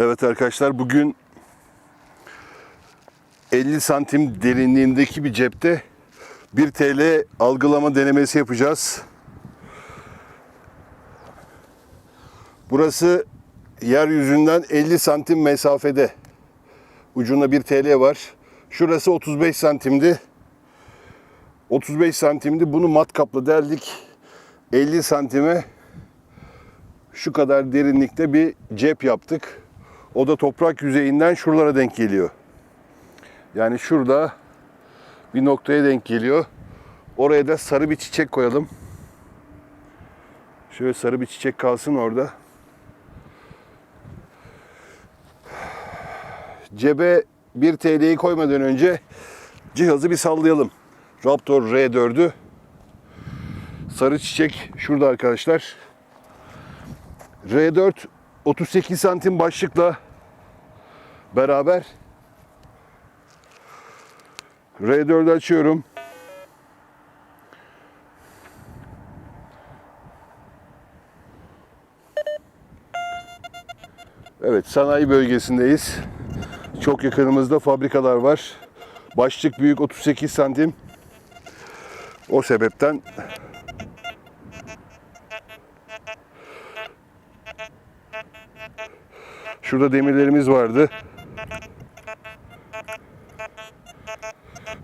Evet arkadaşlar bugün 50 santim derinliğindeki bir cepte 1 TL algılama denemesi yapacağız. Burası yeryüzünden 50 santim mesafede. Ucunda 1 TL var. Şurası 35 santimdi. 35 santimdi. Bunu matkapla deldik. 50 santime şu kadar derinlikte bir cep yaptık. O da toprak yüzeyinden şuralara denk geliyor. Yani şurada bir noktaya denk geliyor. Oraya da sarı bir çiçek koyalım. Şöyle sarı bir çiçek kalsın orada. Cebe 1 TL'yi koymadan önce cihazı bir sallayalım. Raptor R4'ü. Sarı çiçek şurada arkadaşlar. R4 38 santim başlıkla beraber R4'ü açıyorum. Evet, sanayi bölgesindeyiz. Çok yakınımızda fabrikalar var. Başlık büyük 38 santim. O sebepten Şurada demirlerimiz vardı.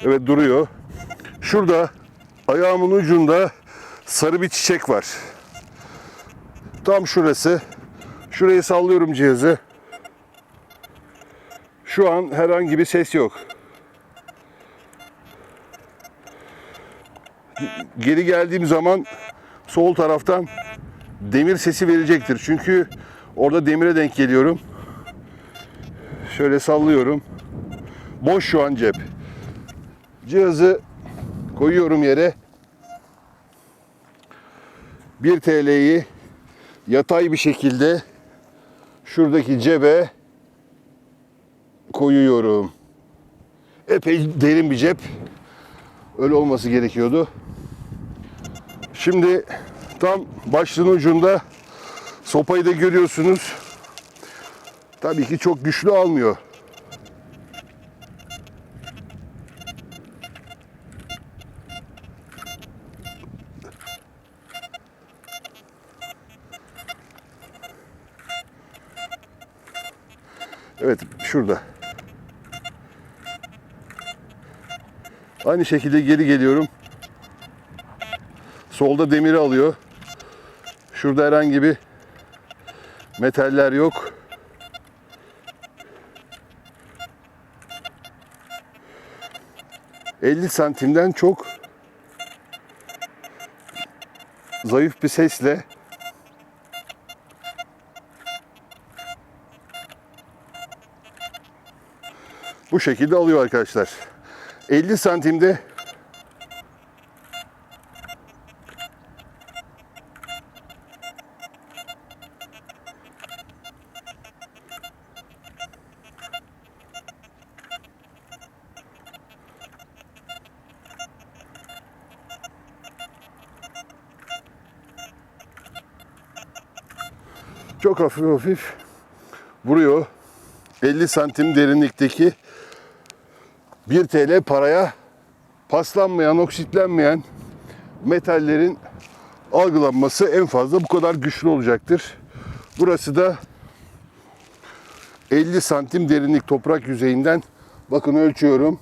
Evet duruyor. Şurada ayağımın ucunda sarı bir çiçek var. Tam şurası. Şurayı sallıyorum cihazı. Şu an herhangi bir ses yok. Geri geldiğim zaman sol taraftan demir sesi verecektir. Çünkü orada demire denk geliyorum. Şöyle sallıyorum. Boş şu an cep. Cihazı koyuyorum yere. 1 TL'yi yatay bir şekilde şuradaki cebe koyuyorum. Epey derin bir cep. Öyle olması gerekiyordu. Şimdi tam başlığın ucunda sopayı da görüyorsunuz. Tabii ki çok güçlü almıyor. Evet, şurada. Aynı şekilde geri geliyorum. Solda demiri alıyor. Şurada herhangi bir metaller yok. ...50 santimden çok... ...zayıf bir sesle... ...bu şekilde alıyor arkadaşlar. 50 santimde... Çok hafif hafif vuruyor. 50 santim derinlikteki 1 TL paraya paslanmayan, oksitlenmeyen metallerin algılanması en fazla bu kadar güçlü olacaktır. Burası da 50 santim derinlik toprak yüzeyinden bakın ölçüyorum.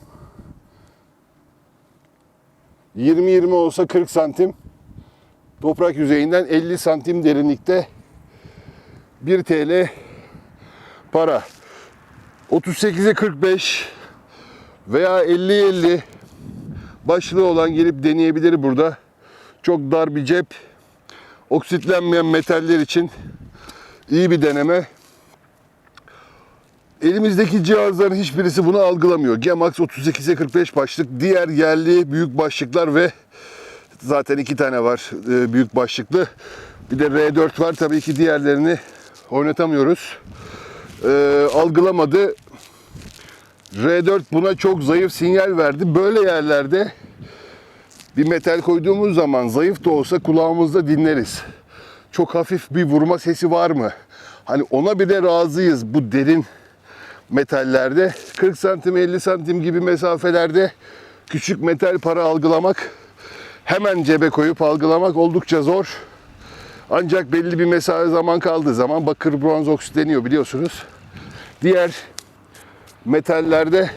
20-20 olsa 40 santim toprak yüzeyinden 50 santim derinlikte 1 TL para. 38'e 45 veya 50'ye 50 başlığı olan gelip deneyebilir burada. Çok dar bir cep. Oksitlenmeyen metaller için iyi bir deneme. Elimizdeki cihazların hiçbirisi bunu algılamıyor. Gemax 38'e 45 başlık, diğer yerli büyük başlıklar ve zaten iki tane var e, büyük başlıklı. Bir de R4 var. Tabii ki diğerlerini oynatamıyoruz. E, algılamadı. R4 buna çok zayıf sinyal verdi. Böyle yerlerde bir metal koyduğumuz zaman zayıf da olsa kulağımızda dinleriz. Çok hafif bir vurma sesi var mı? Hani ona bile razıyız bu derin metallerde. 40 santim 50 santim gibi mesafelerde küçük metal para algılamak hemen cebe koyup algılamak oldukça zor. Ancak belli bir mesafe zaman kaldığı zaman bakır bronz oksitleniyor biliyorsunuz. Diğer metallerde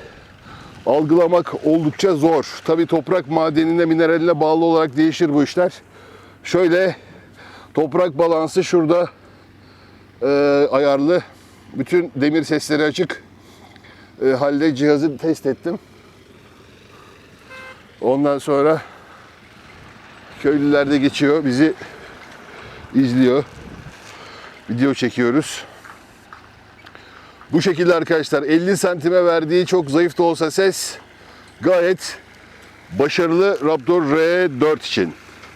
algılamak oldukça zor. Tabi toprak madenine, mineraline bağlı olarak değişir bu işler. Şöyle toprak balansı şurada e, ayarlı. Bütün demir sesleri açık. E, halde cihazı test ettim. Ondan sonra köylüler de geçiyor. Bizi izliyor. Video çekiyoruz. Bu şekilde arkadaşlar 50 santime verdiği çok zayıf da olsa ses gayet başarılı Raptor R4 için.